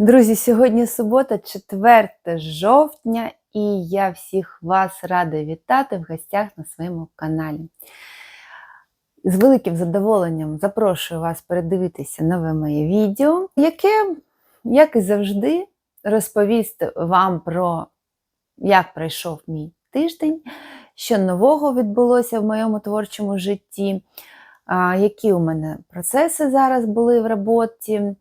Друзі, сьогодні субота, 4 жовтня, і я всіх вас рада вітати в гостях на своєму каналі. З великим задоволенням запрошую вас передивитися нове моє відео, яке, як і завжди, розповість вам про як пройшов мій тиждень, що нового відбулося в моєму творчому житті, які у мене процеси зараз були в роботі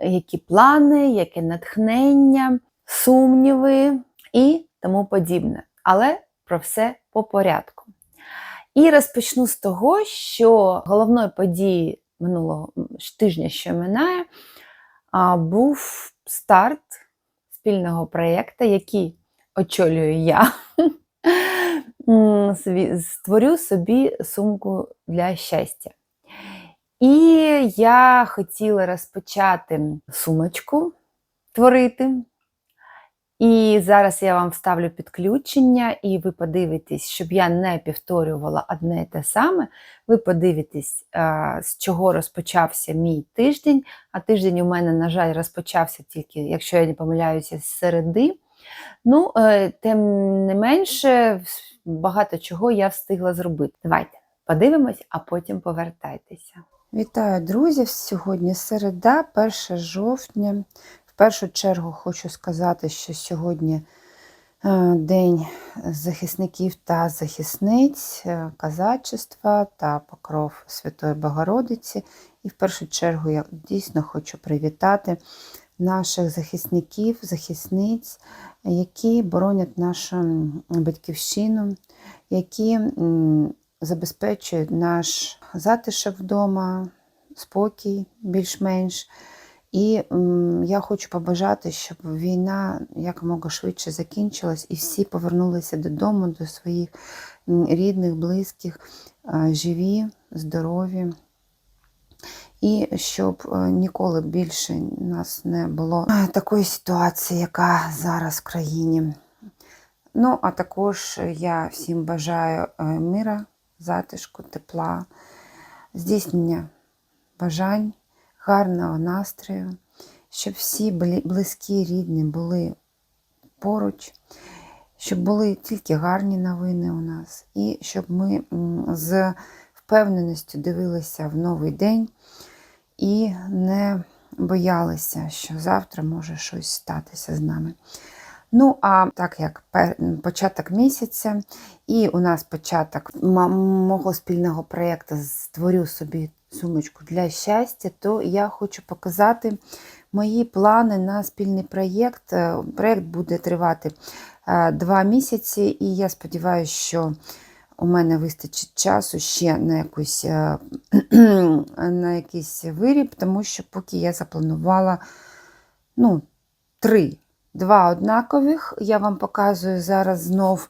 які плани, яке натхнення, сумніви і тому подібне. Але про все по порядку. І розпочну з того, що головною подією минулого тижня, що минає, був старт спільного проєкту, який очолюю я. Створю собі сумку для щастя. І я хотіла розпочати сумочку творити. І зараз я вам вставлю підключення, і ви подивитесь, щоб я не повторювала одне і те саме. Ви подивитесь, з чого розпочався мій тиждень. А тиждень у мене, на жаль, розпочався тільки, якщо я не помиляюся, з середи. Ну, е, тим не менше, багато чого я встигла зробити. Давайте подивимось, а потім повертайтеся. Вітаю, друзі! Сьогодні середа, 1 жовтня. В першу чергу хочу сказати, що сьогодні е, День захисників та захисниць, е, казачества та покров Святої Богородиці. І в першу чергу я дійсно хочу привітати наших захисників, захисниць, які боронять нашу батьківщину, які забезпечують наш затишок вдома, спокій більш-менш. І я хочу побажати, щоб війна якомога швидше закінчилась і всі повернулися додому, до своїх рідних, близьких, живі, здорові. І щоб ніколи більше у нас не було такої ситуації, яка зараз в країні. Ну, а також я всім бажаю мира, затишку, тепла, здійснення бажань, гарного настрою, щоб всі близькі, рідні були поруч, щоб були тільки гарні новини у нас, і щоб ми з впевненістю дивилися в новий день і не боялися, що завтра може щось статися з нами. Ну, а так як початок місяця, і у нас початок мого спільного проєкту створю собі сумочку для щастя, то я хочу показати мої плани на спільний проєкт. Е, проєкт буде тривати е, два місяці, і я сподіваюся, що у мене вистачить часу ще на якусь, е, на якийсь виріб, тому що поки я запланувала ну, три. Два однакових. Я вам показую зараз знов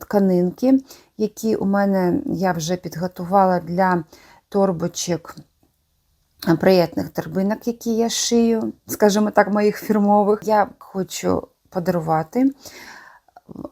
тканинки, які у мене я вже підготувала для торбочок приєтних торбинок, які я шию, скажімо так, моїх фірмових. Я хочу подарувати.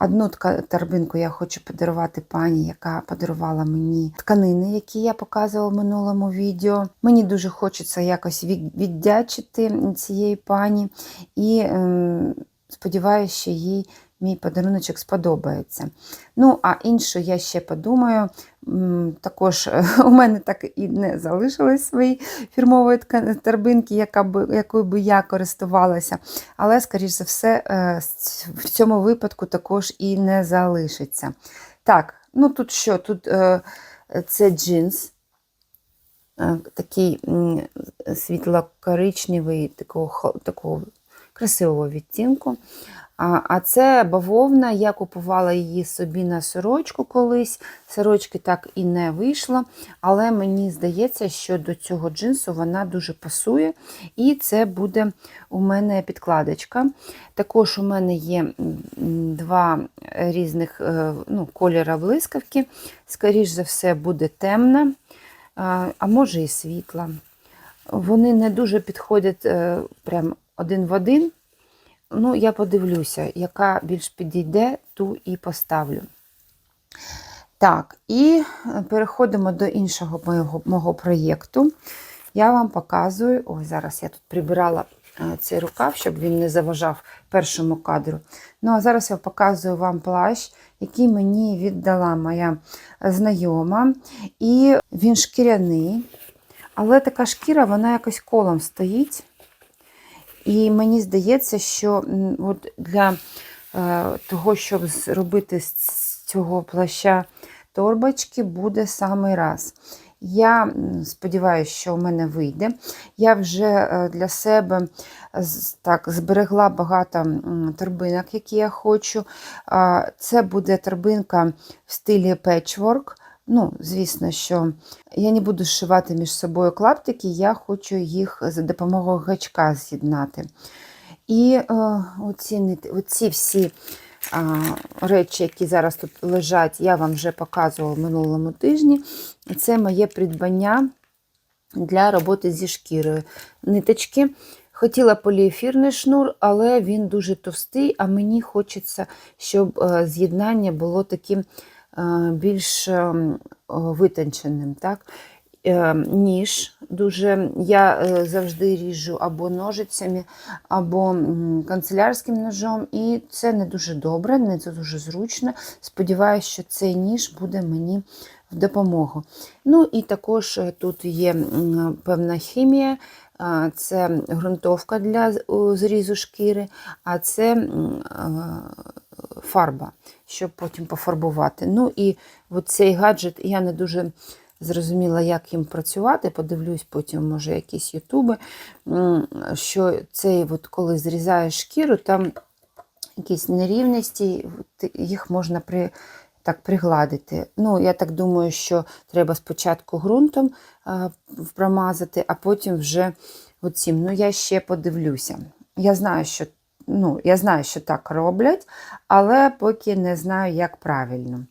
Одну торбинку я хочу подарувати пані, яка подарувала мені тканини, які я показувала в минулому відео. Мені дуже хочеться якось віддячити цієї пані, і ем, сподіваюся, що їй мій подаруночок сподобається. Ну, а іншу я ще подумаю. Також у мене так і не залишилось свої фірмової би, якою би я користувалася. Але, скоріш за все, е, в цьому випадку також і не залишиться. Так, ну тут що? Тут е, це джинс. Е, такий світло-коричневий, такого такого красивого відтінку. А, це бавовна, я купувала її собі на сорочку колись. Сорочки так і не вийшло, але мені здається, що до цього джинсу вона дуже пасує. І це буде у мене підкладочка. Також у мене є два різних е, ну, кольора блискавки. Скоріш за все, буде темна, а а може і світла. Вони не дуже підходять е, прям один в один. Ну, я подивлюся, яка більш підійде, ту і поставлю. Так, і переходимо до іншого мого, мого проєкту. Я вам показую, ой, зараз я тут прибирала е, цей рукав, щоб він не заважав першому кадру. Ну, а зараз я показую вам плащ, який мені віддала моя знайома. І він шкіряний, але така шкіра, вона якось колом стоїть. І мені здається, що от для е, того, щоб зробити з цього плаща торбочки, буде самий раз. Я сподіваюся, що в мене вийде. Я вже е, для себе так, зберегла багато торбинок, які я хочу. Це буде торбинка в стилі петчворк. Ну, звісно, що я не буду зшивати між собою клаптики, я хочу їх за допомогою гачка з'єднати. І е, оці, оці всі речі, які зараз тут лежать, я вам вже показувала в минулому тижні. Це моє придбання для роботи зі шкірою. Ниточки. Хотіла поліефірний шнур, але він дуже товстий, а мені хочеться, щоб е, з'єднання було таким більш ем, витонченим. Так? Е, Ніж дуже я е, завжди ріжу або ножицями, або канцелярським ножом, і це не дуже добре, не дуже зручно. Сподіваюся, що цей ніж буде мені в допомогу. Ну і також е, тут є певна хімія. Це ґрунтовка для зрізу шкіри, а це е, фарба, щоб потім пофарбувати. Ну і цей гаджет я не дуже зрозуміла, як їм працювати. Подивлюсь потім, може, якісь ютуби, що цей, от, коли зрізаєш шкіру, там якісь нерівності, їх можна при, так пригладити. Ну, я так думаю, що треба спочатку ґрунтом а, промазати, а потім вже оцім. Ну, я ще подивлюся. Я знаю, що, ну, я знаю, що так роблять, але поки не знаю, як правильно.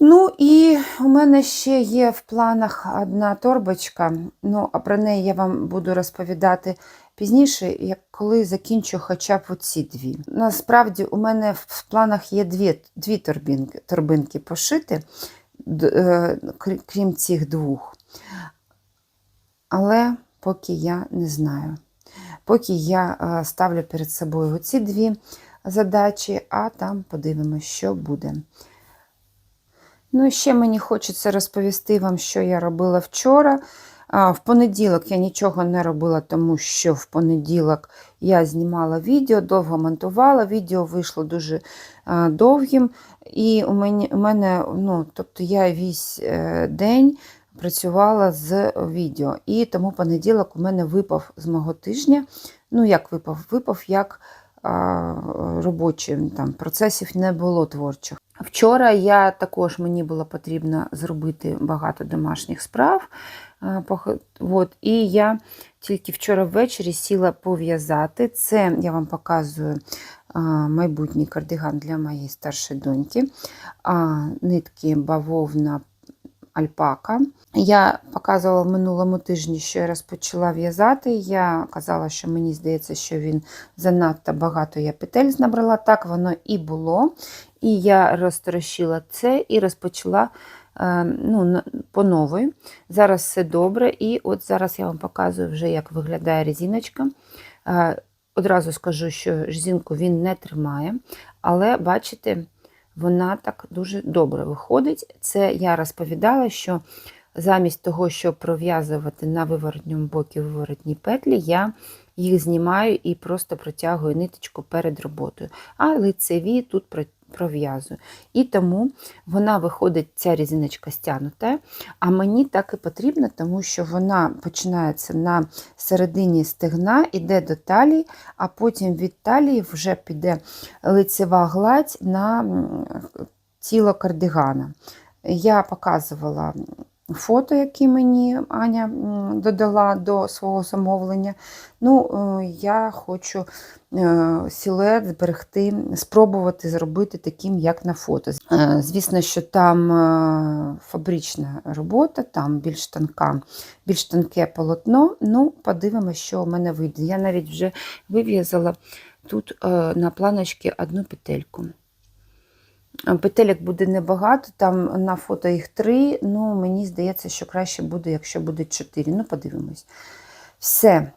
Ну і у мене ще є в планах одна торбочка, ну, а про неї я вам буду розповідати пізніше, як коли закінчу хоча б оці дві. Насправді у мене в планах є дві, дві торбинки, торбинки пошити, е, крі- крім цих двох. Але поки я не знаю. Поки я е, ставлю перед собою оці дві задачі, а там подивимося, що буде. Ну, і ще мені хочеться розповісти вам, що я робила вчора. В понеділок я нічого не робила, тому що в понеділок я знімала відео, довго монтувала. Відео вийшло дуже довгим. І у мене, у мене ну, тобто я весь е, день працювала з відео. І тому понеділок у мене випав з мого тижня. Ну, як випав? Випав як а, робочий, там процесів не було творчих. Вчора я також мені було потрібно зробити багато домашніх справ. От, і я тільки вчора ввечері сіла пов'язати. Це я вам показую майбутній кардиган для моєї старшої доньки. Нитки бавовна альпака. Я показувала в минулому тижні, що я розпочала в'язати. Я казала, що мені здається, що він занадто багато я петель набрала. Так воно і було. І я розтрощила це і розпочала е, ну, по новій. Зараз все добре. І от зараз я вам показую вже, як виглядає резиночка. Е, Одразу скажу, що резинку він не тримає, але бачите, вона так дуже добре виходить. Це я розповідала, що замість того, щоб пров'язувати на виворотньому боці виворотні петлі, я їх знімаю і просто протягую ниточку перед роботою. А лицеві тут пров'язую. І тому вона виходить, ця різиночка стягнута, а мені так і потрібно, тому що вона починається на середині стегна, іде до талії, а потім від талії вже піде лицева гладь на тіло кардигана. Я показувала фото, які мені Аня додала до свого замовлення. Ну, е, я хочу е, силует зберегти, спробувати зробити таким, як на фото. Е, Звісно, що там фабрична робота, там більш тонка, більш тонке полотно. Ну, подивимося, що у мене вийде. Я навіть вже вив'язала тут на планочці одну петельку. Е, Петелек буде небагато, там на фото їх три. Ну, мені здається, що краще буде, якщо буде чотири. Ну, подивимось. Все.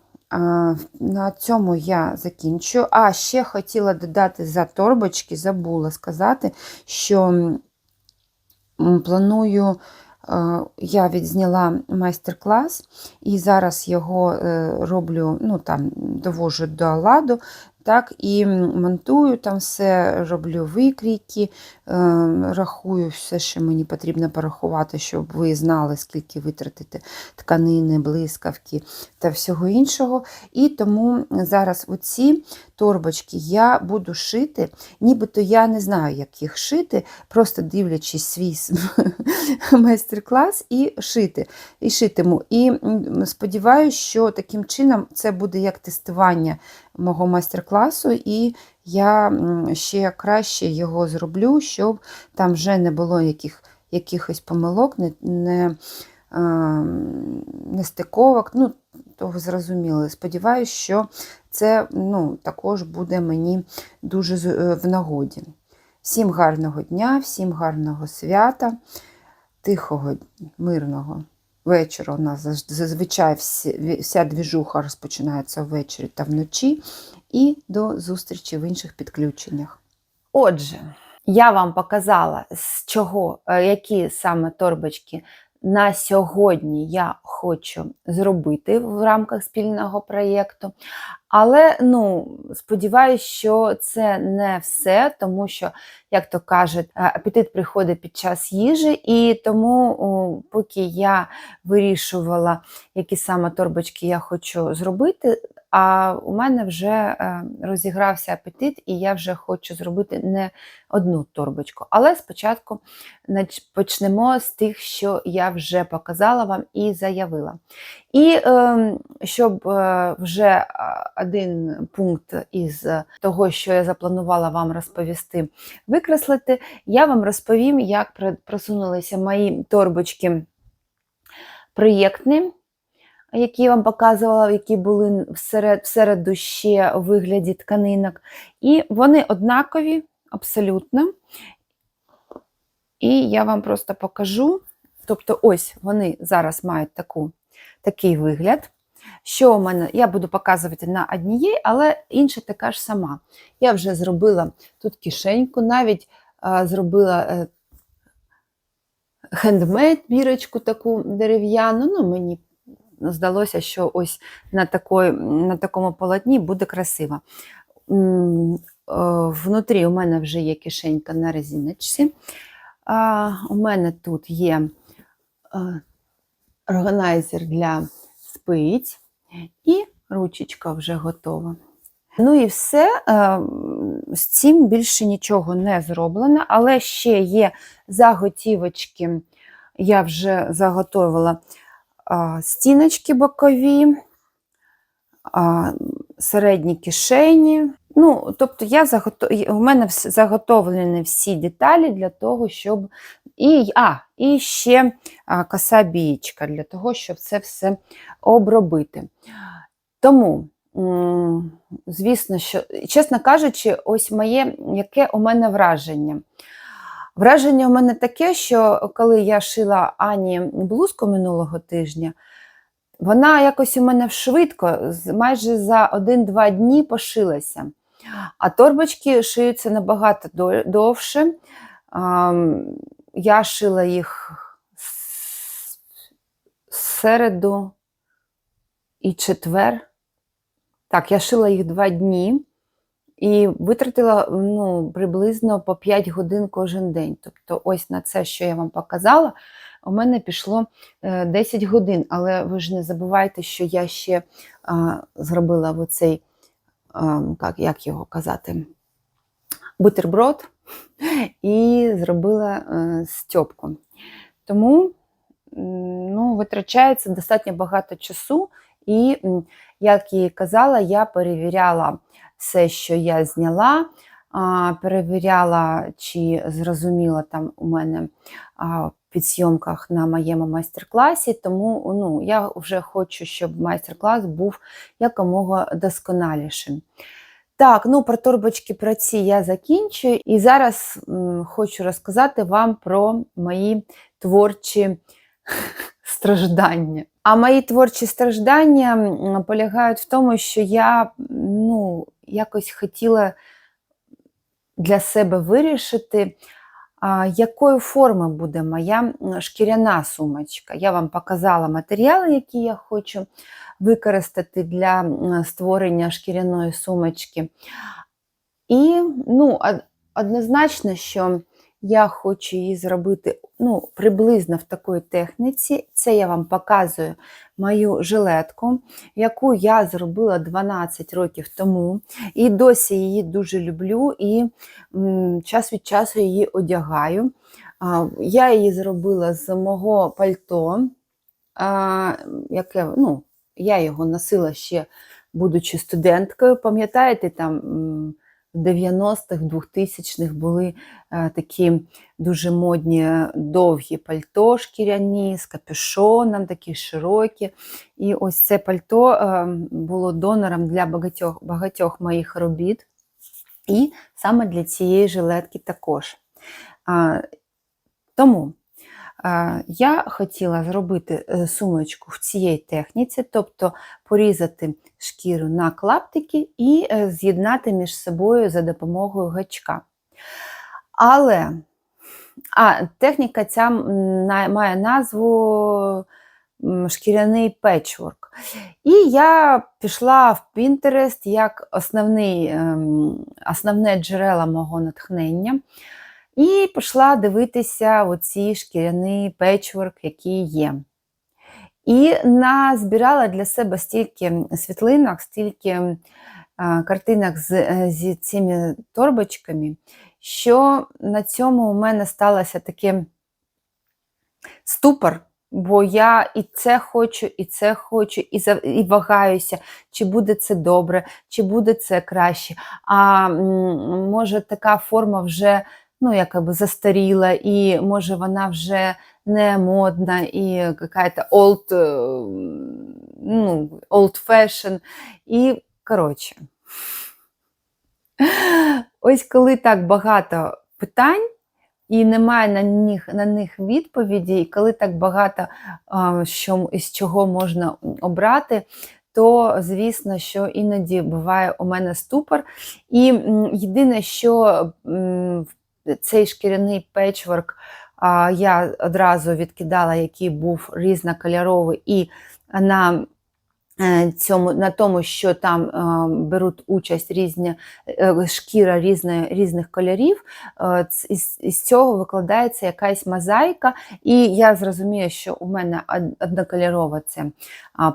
На цьому я закінчу. А ще хотіла додати за торбочки, забула сказати, що планую. е, Я відзняла майстер-клас і зараз його е, роблю, ну там довожу до ладу, так, і монтую там все, роблю викрійки, е, рахую все, що мені потрібно порахувати, щоб ви знали, скільки витратити тканини, блискавки та всього іншого. І тому зараз оці торбочки я буду шити, нібито я не знаю, як їх шити, просто дивлячись свій майстер-клас і шити. І шитиму. І сподіваюся, що таким чином це буде як тестування мого майстер-класу, і я ще краще його зроблю, щоб там вже не було яких, якихось помилок, не, не, е, нестиковок. Ну, то ви зрозуміли. Сподіваюся, що це ну, також буде мені дуже е, в нагоді. Всім гарного дня, всім гарного свята, тихого, мирного вечора. У нас зазвичай вся двіжуха розпочинається ввечері та вночі. І до зустрічі в інших підключеннях. Отже, я вам показала, з чого, е, які саме торбочки на сьогодні я хочу зробити в рамках спільного проєкту. Але ну, сподіваюся, що це не все, тому що, як то кажуть, е, апетит приходить під час їжі, і тому, поки я вирішувала, які саме торбочки я хочу зробити, а у мене вже е, розігрався апетит, і я вже хочу зробити не одну торбочку. Але спочатку почнемо з тих, що я вже показала вам і заявила. І е, щоб е, вже один пункт із того, що я запланувала вам розповісти, викреслити, я вам розповім, як про- просунулися мої торбочки проєктні, які я вам показувала, які були всеред, всереду ще у вигляді тканинок. І вони однакові абсолютно. І я вам просто покажу. Тобто, ось вони зараз мають таку, такий вигляд. Що у мене, я буду показувати на однієї, але інша така ж сама. Я вже зробила тут кишеньку, навіть а, зробила е, хендмейд бірочку таку дерев'яну. Ну, мені здалося, що ось на, такої, на такому полотні буде красиво. Е, Внутрі у мене вже є кишенька на резиночці. У мене тут є е, органайзер для спиць і ручечка вже готова. Ну і все, е, з цим більше нічого не зроблено, але ще є заготівочки. Я вже заготовила стіночки бокові, середні кишені. Ну, тобто я загото... у мене заготовлені всі деталі для того, щоб. І, а, і ще коса бієчка для того, щоб це все обробити. Тому, звісно, що, чесно кажучи, ось моє яке у мене враження. Враження у мене таке, що коли я шила Ані блузку минулого тижня, вона якось у мене швидко, майже за 1-2 дні пошилася. А торбочки шиються набагато довше. Я шила їх середу і четвер. Так, я шила їх два дні. І витратила ну, приблизно по 5 годин кожен день. Тобто, ось на це, що я вам показала, у мене пішло е, 10 годин. Але ви ж не забувайте, що я ще а, зробила оцей, а, як його казати, бутерброд і зробила е, стьопку. Тому ну, витрачається достатньо багато часу, і, як і казала, я перевіряла все, що я зняла, перевіряла, чи зрозуміло там у мене а, в підсйомках на моєму майстер-класі, тому ну, я вже хочу, щоб майстер-клас був якомога досконалішим. Так, ну про торбочки праці я закінчую, і зараз м, хочу розказати вам про мої творчі страждання. А мої творчі страждання полягають в тому, що я ну, якось хотіла для себе вирішити, якою форми буде моя шкіряна сумочка. Я вам показала матеріали, які я хочу використати для створення шкіряної сумочки. І ну, однозначно, що я хочу її зробити ну, приблизно в такій техніці. Це я вам показую мою жилетку, яку я зробила 12 років тому. І досі її дуже люблю і час від часу її одягаю. Я її зробила з мого пальто, яке, ну, я його носила ще, будучи студенткою. Пам'ятаєте, там в 90-х, 2000-х були е, такі дуже модні е, довгі пальто шкіряні з капюшоном, такі широкі. І ось це пальто е, було донором для багатьох, багатьох моїх робіт. І саме для цієї жилетки також. Тому я хотіла зробити е, сумочку в цій техніці, тобто порізати шкіру на клаптики і е, з'єднати між собою за допомогою гачка. Але а, техніка ця має назву шкіряний печворк. І я пішла в Pinterest як основний, ем, основне джерело мого натхнення. І пішла дивитися оці шкіряний печворк, який є. І назбирала для себе стільки світлинок, стільки картинок з, е, з цими торбочками, що на цьому у мене сталося таке ступор, бо я і це хочу, і це хочу, і, за, і вагаюся, чи буде це добре, чи буде це краще. А може така форма вже ну, якби застаріла, і може вона вже не модна і якась old, е, ну, old fashion. І, коротше, ось коли так багато питань, і немає на них, на них відповіді, і коли так багато що, із чого можна обрати, то звісно, що іноді буває у мене ступор. І єдине, що цей шкіряний печворк я одразу відкидала, який був різнокольоровий, і на е, цьому, на тому, що там е, беруть участь різні е, шкіра різної, різних кольорів, е, із, із цього викладається якась мозаїка, і я зрозумію, що у мене однокольорова це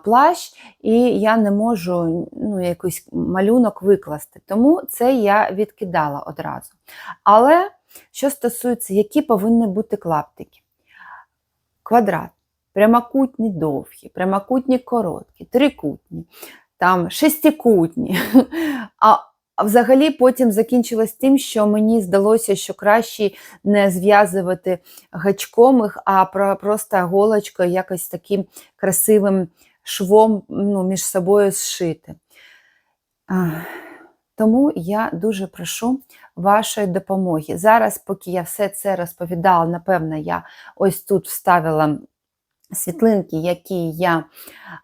плащ, і я не можу ну, якийсь малюнок викласти. Тому це я відкидала одразу. Але що стосується, які повинні бути клаптики? Квадрат, прямокутні довгі, прямокутні короткі, трикутні, там шестикутні. А взагалі потім закінчилось тим, що мені здалося, що краще не зв'язувати гачком їх, а просто голочкою якось таким красивим швом ну, між собою зшити. Тому я дуже прошу вашої допомоги. Зараз, поки я все це розповідала, напевно, я ось тут вставила світлинки, які я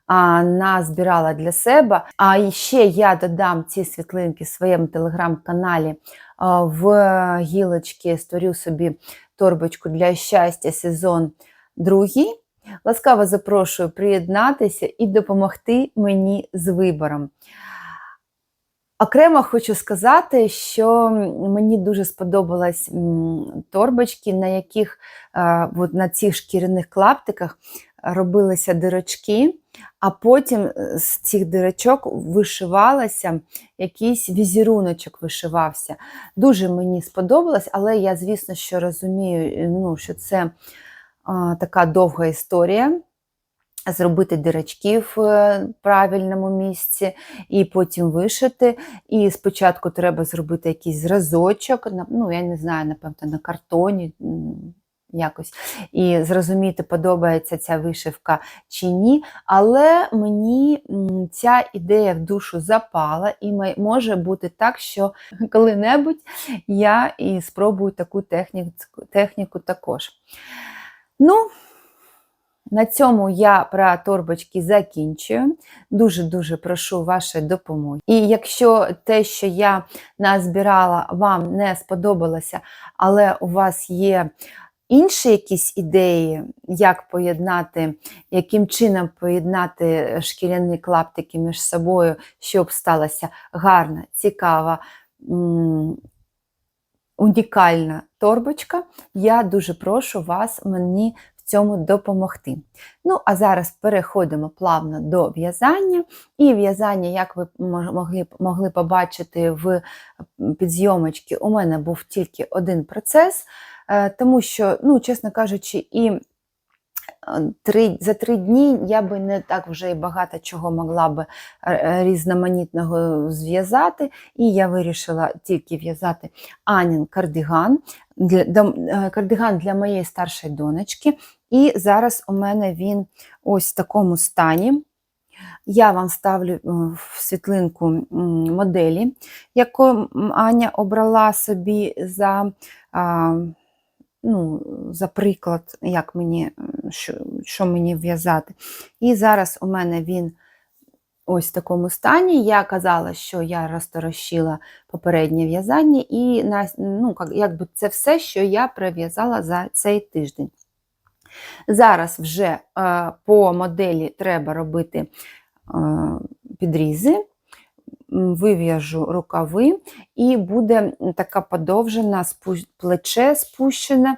а, назбирала для себе. А ще я додам ці світлинки в своєму телеграм-каналі в гілочці створю собі торбочку для щастя сезон другий. Ласкаво запрошую приєднатися і допомогти мені з вибором. Окремо хочу сказати, що мені дуже сподобалась м, торбочки, на яких е, от на цих шкіряних клаптиках робилися дирочки, а потім е, з цих дирочок вишивалося якийсь візеруночок вишивався. Дуже мені сподобалось, але я, звісно, що розумію, ну, що це а, така довга історія. Зробити дирочки в е, правильному місці і потім вишити. І спочатку треба зробити якийсь зразочок, ну я не знаю, напевно, на картоні якось. І зрозуміти, подобається ця вишивка чи ні. Але мені ця ідея в душу запала, і може бути так, що коли-небудь я і спробую таку техніку, техніку також. Ну, на цьому я про торбочки закінчую. Дуже-дуже прошу вашої допомоги. І якщо те, що я назбирала, вам не сподобалося, але у вас є інші якісь ідеї, як поєднати, яким чином поєднати шкіряні клаптики між собою, щоб сталася гарна, цікава, унікальна торбочка, я дуже прошу вас мені цьому допомогти. Ну, а зараз переходимо плавно до в'язання. І в'язання, як ви могли, могли побачити в підзйомочці, у мене був тільки один процес, е, тому що, ну, чесно кажучи, і три, за три дні я би не так вже і багато чого могла би е, е, різноманітного зв'язати, і я вирішила тільки в'язати Анін кардиган для, е, кардиган для моєї старшої донечки. І зараз у мене він ось в такому стані. Я вам ставлю в світлинку моделі, яку Аня обрала собі за, ну, за приклад, як мені, що, що мені в'язати. І зараз у мене він ось в такому стані. Я казала, що я розторощила попереднє в'язання, і ну, як- якби це все, що я прив'язала за цей тиждень. Зараз вже е, по моделі треба робити е, підрізи, вив'яжу рукави, і буде така подовжена плече спущене.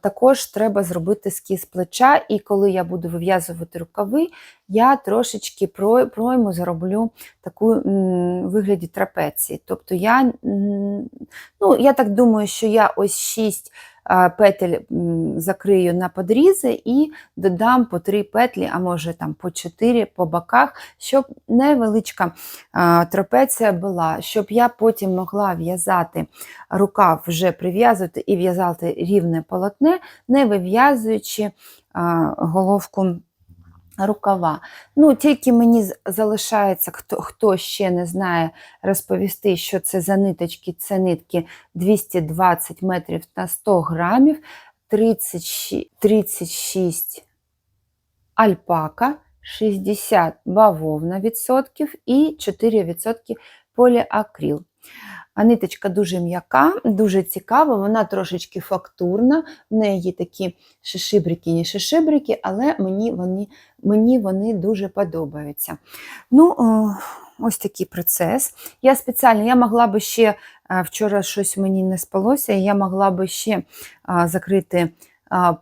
Також треба зробити скіз плеча, і коли я буду вив'язувати рукави, я трошечки пройму зроблю таку вигляді трапеції. Тобто я, ну, я так думаю, що я ось 6 петель закрию на подрізи і додам по 3 петлі, а може там по 4 по боках, щоб невеличка трапеція була, щоб я потім могла в'язати рукав, вже прив'язувати і в'язати рівне полотне, не вив'язуючи а, рукава. Ну, тільки мені залишається, хто, хто ще не знає, розповісти, що це за ниточки. Це нитки 220 метрів на 100 грамів, 36, 36 альпака, 60 бавовна відсотків і 4 відсотки поліакрил. А ниточка дуже м'яка, дуже цікава, вона трошечки фактурна, в неї такі шишибрики, не шишибрики, але мені вони, мені вони дуже подобаються. Ну, ось такий процес. Я спеціально, я могла би ще, е, вчора щось мені не спалося, я могла би ще закрити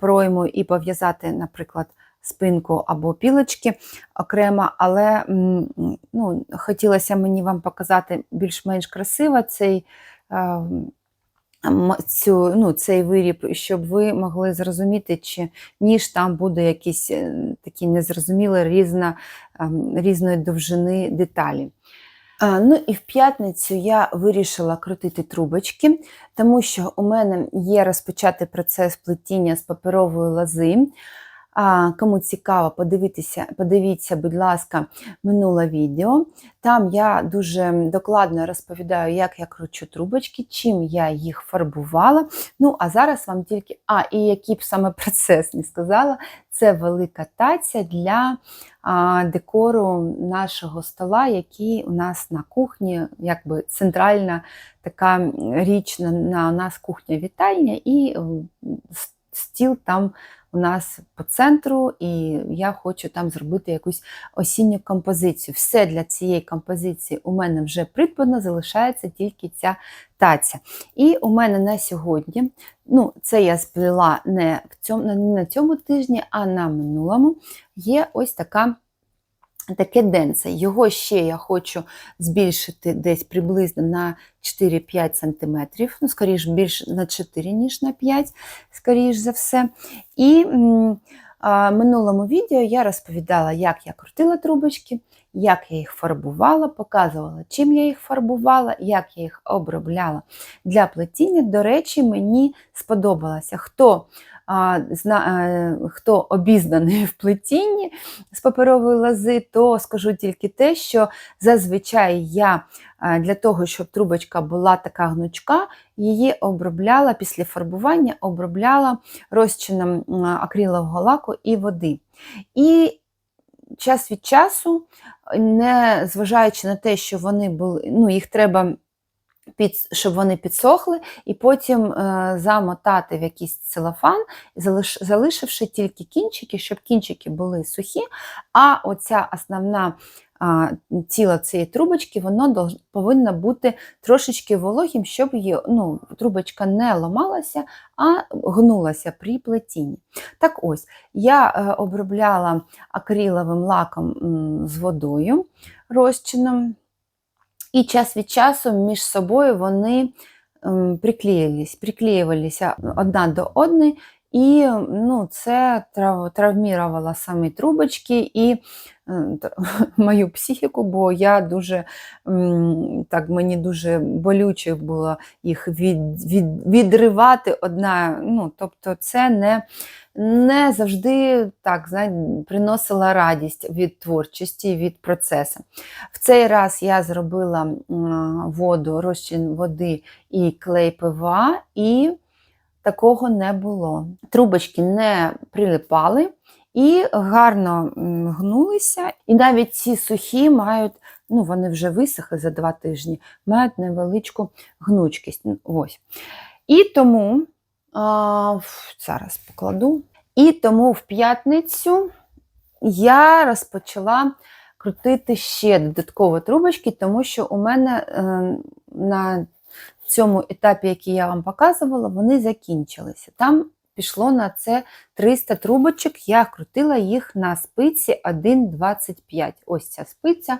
пройму і пов'язати, наприклад, спинку або пілочки окремо, але ну, хотілося мені вам показати більш-менш красиво цей, е, цю, ну, цей виріб, щоб ви могли зрозуміти, чи ніж там буде якісь е, такі незрозумілі різна, ем, різної довжини деталі. Ну і в п'ятницю я вирішила крутити трубочки, тому що у мене є розпочатий процес плетіння з паперової лози. Кому цікаво, подивитися, подивіться, будь ласка, минуле відео. Там я дуже докладно розповідаю, як я кручу трубочки, чим я їх фарбувала. Ну, а зараз вам тільки. А, і який б саме процес не сказала, це велика таця для а, декору нашого стола, який у нас на кухні, якби центральна така річ на у нас кухня-вітальня. І стіл там у нас по центру, і я хочу там зробити якусь осінню композицію. Все для цієї композиції у мене вже придбано, залишається тільки ця таця. І у мене на сьогодні, ну, це я сплела не, в цьому, не на цьому тижні, а на минулому, є ось така. Таке денце. Його ще я хочу збільшити десь приблизно на 4-5 см, ну, скоріш більше на 4, ніж на 5, скоріш за все. І в минулому відео я розповідала, як я крутила трубочки, як я їх фарбувала, показувала, чим я їх фарбувала, як я їх обробляла для плетіння. До речі, мені сподобалося. Хто хто обізнаний в плетінні з паперової лози, то скажу тільки те, що зазвичай я е, для того, щоб трубочка була така гнучка, її обробляла після фарбування, обробляла розчином акрилового лаку і води. І час від часу, не зважаючи на те, що вони були, ну, їх треба під, щоб вони підсохли, і потім е, замотати в якийсь целофан, залиш, залишивши тільки кінчики, щоб кінчики були сухі, а оця основна а, тіло цієї трубочки, воно долж, повинно бути трошечки вологим, щоб її, ну, трубочка не ламалася, а гнулася при плетінні. Так ось, я е, обробляла акриловим лаком м, з водою розчином. І час від часу між собою вони ем, приклеїлись, приклеювалися одна до одної, і ну, це трав, травмірувало самі трубочки і е, мою психіку, бо я дуже так, мені дуже болюче було їх від, від, відривати одна. Ну, тобто, це не, не завжди так, знаєте, приносила радість від творчості, від процесу. В цей раз я зробила воду, розчин води і клей ПВА, і такого не було. Трубочки не прилипали і гарно гнулися. І навіть ці сухі мають, ну вони вже висохли за два тижні, мають невеличку гнучкість. Ось. І тому, а, зараз покладу. І тому в п'ятницю я розпочала крутити ще додатково трубочки, тому що у мене е, на цьому етапі, який я вам показувала, вони закінчилися. Там пішло на це 300 трубочок, я крутила їх на спиці 1,25. Ось ця спиця.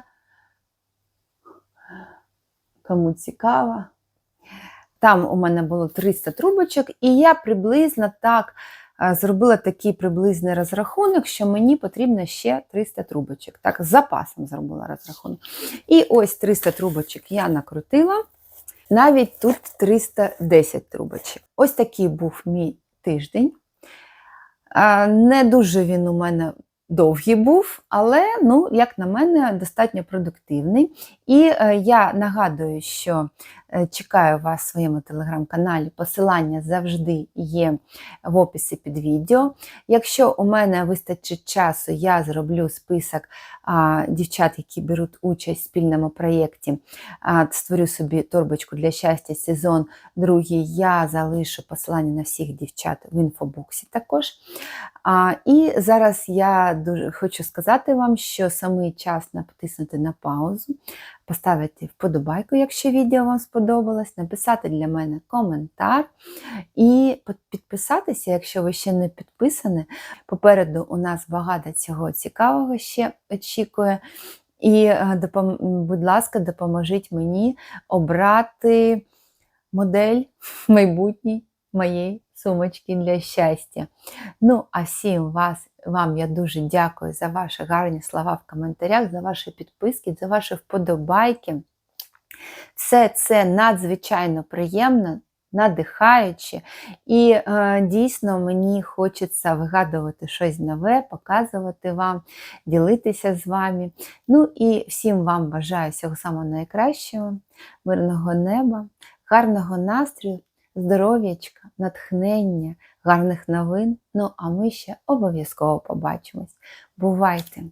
Кому цікаво. Там у мене було 300 трубочок, і я приблизно так е, зробила такий приблизний розрахунок, що мені потрібно ще 300 трубочок. Так, з запасом зробила розрахунок. І ось 300 трубочок я накрутила. Навіть тут 310 трубочок. Ось такий був мій тиждень. Не дуже він у мене довгий був, але, ну, як на мене, достатньо продуктивний. І е, я нагадую, що е, чекаю вас в своєму телеграм-каналі. Посилання завжди є в описі під відео. Якщо у мене вистачить часу, я зроблю список а, дівчат, які беруть участь в спільному проєкті. А, Створю собі торбочку для щастя сезон другий. Я залишу посилання на всіх дівчат в інфобоксі також. А, І зараз я дуже хочу сказати вам, що самий час натиснути на паузу, поставити вподобайку, якщо відео вам сподобалось, написати для мене коментар і підписатися, якщо ви ще не підписані. Попереду у нас багато цього цікавого ще очікує. І, е, будь ласка, допоможіть мені обрати модель майбутній моєї сумочки для щастя. Ну, а всім вас, вам я дуже дякую за ваші гарні слова в коментарях, за ваші підписки, за ваші вподобайки. Все це надзвичайно приємно, надихаюче, і е, дійсно мені хочеться вигадувати щось нове, показувати вам, ділитися з вами. Ну і всім вам бажаю всього самого найкращого, мирного неба, гарного настрою, здоров'ячка, натхнення, гарних новин. Ну а ми ще обов'язково побачимось. Бувайте!